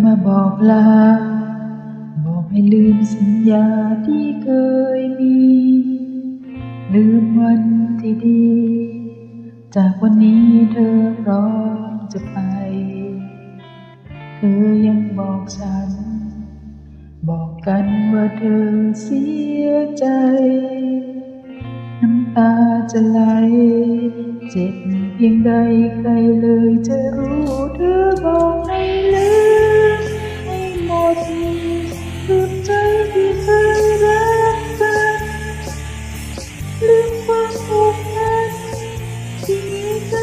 มาบอกลา บอกให้ลืมสัญญาที่เคยมี ลืมวันที่ดี จากวันนี้เธอพร้อมจะไป เธอยังบอกฉัน บอกกันว่าเธอเสียใจ น้ำตาจะไหล เจ็บเพียงใดใครเลยจะรู้เธอ You.